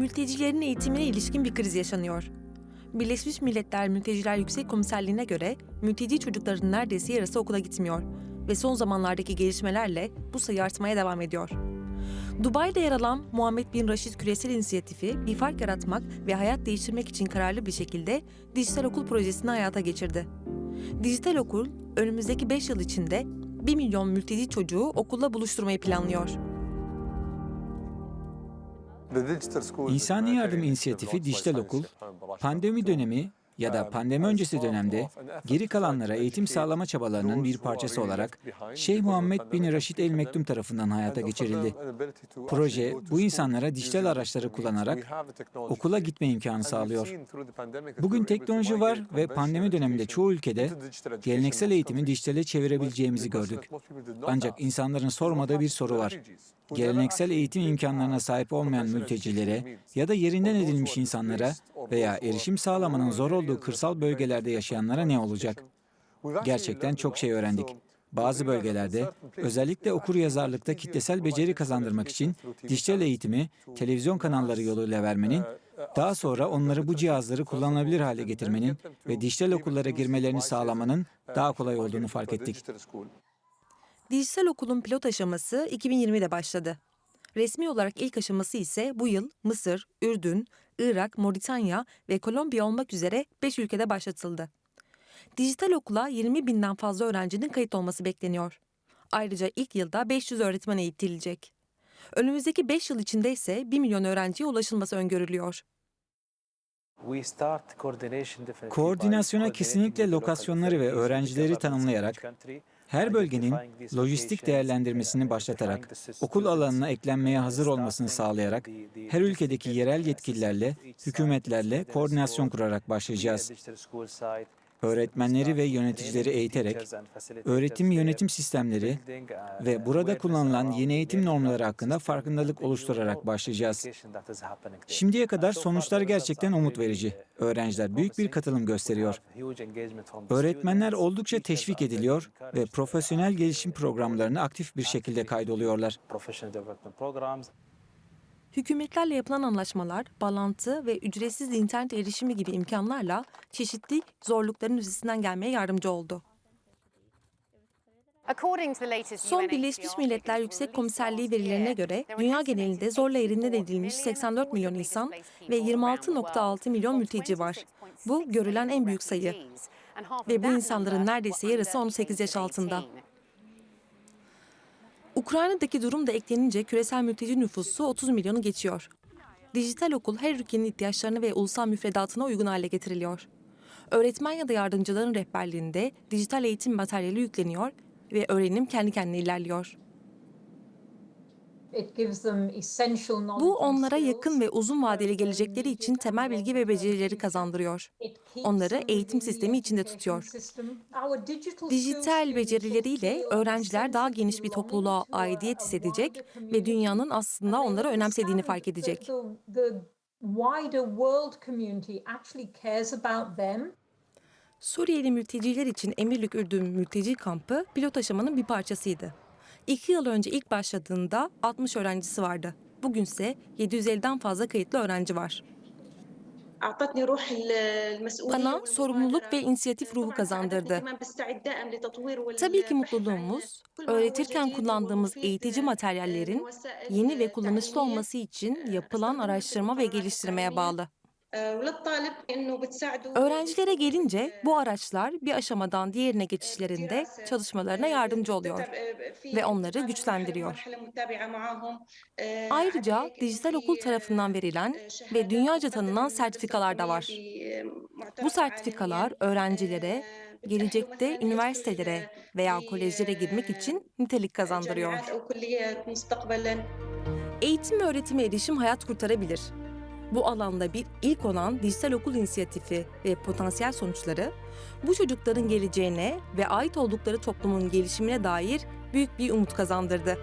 Mültecilerin eğitimine ilişkin bir kriz yaşanıyor. Birleşmiş Milletler Mülteciler Yüksek Komiserliğine göre mülteci çocukların neredeyse yarısı okula gitmiyor ve son zamanlardaki gelişmelerle bu sayı artmaya devam ediyor. Dubai'de yer alan Muhammed Bin Raşid Küresel İnisiyatifi bir fark yaratmak ve hayat değiştirmek için kararlı bir şekilde dijital okul projesini hayata geçirdi. Dijital okul önümüzdeki 5 yıl içinde 1 milyon mülteci çocuğu okulla buluşturmayı planlıyor. İnsani Yardım İnisiyatifi Dijital Okul, pandemi dönemi ya da pandemi öncesi dönemde geri kalanlara eğitim sağlama çabalarının bir parçası olarak Şeyh Muhammed bin Raşid El Mektum tarafından hayata geçirildi. Proje bu insanlara dijital araçları kullanarak okula gitme imkanı sağlıyor. Bugün teknoloji var ve pandemi döneminde çoğu ülkede geleneksel eğitimi dijitale çevirebileceğimizi gördük. Ancak insanların sormadığı bir soru var. Geleneksel eğitim imkanlarına sahip olmayan mültecilere ya da yerinden edilmiş insanlara veya erişim sağlamanın zor olduğu kırsal bölgelerde yaşayanlara ne olacak? Gerçekten çok şey öğrendik. Bazı bölgelerde özellikle okur yazarlıkta kitlesel beceri kazandırmak için dijital eğitimi televizyon kanalları yoluyla vermenin, daha sonra onları bu cihazları kullanılabilir hale getirmenin ve dijital okullara girmelerini sağlamanın daha kolay olduğunu fark ettik. Dijital okulun pilot aşaması 2020'de başladı. Resmi olarak ilk aşaması ise bu yıl Mısır, Ürdün, Irak, Moritanya ve Kolombiya olmak üzere 5 ülkede başlatıldı. Dijital okula 20 binden fazla öğrencinin kayıt olması bekleniyor. Ayrıca ilk yılda 500 öğretmen eğitilecek. Önümüzdeki 5 yıl içinde ise 1 milyon öğrenciye ulaşılması öngörülüyor. Koordinasyona kesinlikle lokasyonları ve öğrencileri tanımlayarak, her bölgenin lojistik değerlendirmesini başlatarak, okul alanına eklenmeye hazır olmasını sağlayarak, her ülkedeki yerel yetkililerle, hükümetlerle koordinasyon kurarak başlayacağız. Öğretmenleri ve yöneticileri eğiterek, öğretim yönetim sistemleri ve burada kullanılan yeni eğitim normları hakkında farkındalık oluşturarak başlayacağız. Şimdiye kadar sonuçlar gerçekten umut verici. Öğrenciler büyük bir katılım gösteriyor. Öğretmenler oldukça teşvik ediliyor ve profesyonel gelişim programlarına aktif bir şekilde kaydoluyorlar. Hükümetlerle yapılan anlaşmalar, bağlantı ve ücretsiz internet erişimi gibi imkanlarla çeşitli zorlukların üstesinden gelmeye yardımcı oldu. Son Birleşmiş Milletler Yüksek Komiserliği verilerine göre dünya genelinde zorla yerinden edilmiş 84 milyon insan ve 26.6 milyon mülteci var. Bu görülen en büyük sayı. Ve bu insanların neredeyse yarısı 18 yaş altında. Ukrayna'daki durum da eklenince küresel mülteci nüfusu 30 milyonu geçiyor. Dijital okul her ülkenin ihtiyaçlarına ve ulusal müfredatına uygun hale getiriliyor. Öğretmen ya da yardımcıların rehberliğinde dijital eğitim materyali yükleniyor ve öğrenim kendi kendine ilerliyor. Bu onlara yakın ve uzun vadeli gelecekleri için temel bilgi ve becerileri kazandırıyor. Onları eğitim sistemi içinde tutuyor. Dijital becerileriyle öğrenciler daha geniş bir topluluğa aidiyet hissedecek ve dünyanın aslında onları önemsediğini fark edecek. Suriyeli mülteciler için Emirlik Ürdün mülteci kampı pilot aşamanın bir parçasıydı. İki yıl önce ilk başladığında 60 öğrencisi vardı. Bugünse 750'den fazla kayıtlı öğrenci var. Bana sorumluluk ve inisiyatif ruhu kazandırdı. Tabii ki mutluluğumuz, öğretirken kullandığımız eğitici materyallerin yeni ve kullanışlı olması için yapılan araştırma ve geliştirmeye bağlı. Öğrencilere gelince bu araçlar bir aşamadan diğerine geçişlerinde çalışmalarına yardımcı oluyor ve onları güçlendiriyor. Ayrıca dijital okul tarafından verilen ve dünyaca tanınan sertifikalar da var. Bu sertifikalar öğrencilere gelecekte üniversitelere veya kolejlere girmek için nitelik kazandırıyor. Eğitim ve öğretime erişim hayat kurtarabilir. Bu alanda bir ilk olan dijital okul inisiyatifi ve potansiyel sonuçları bu çocukların geleceğine ve ait oldukları toplumun gelişimine dair büyük bir umut kazandırdı.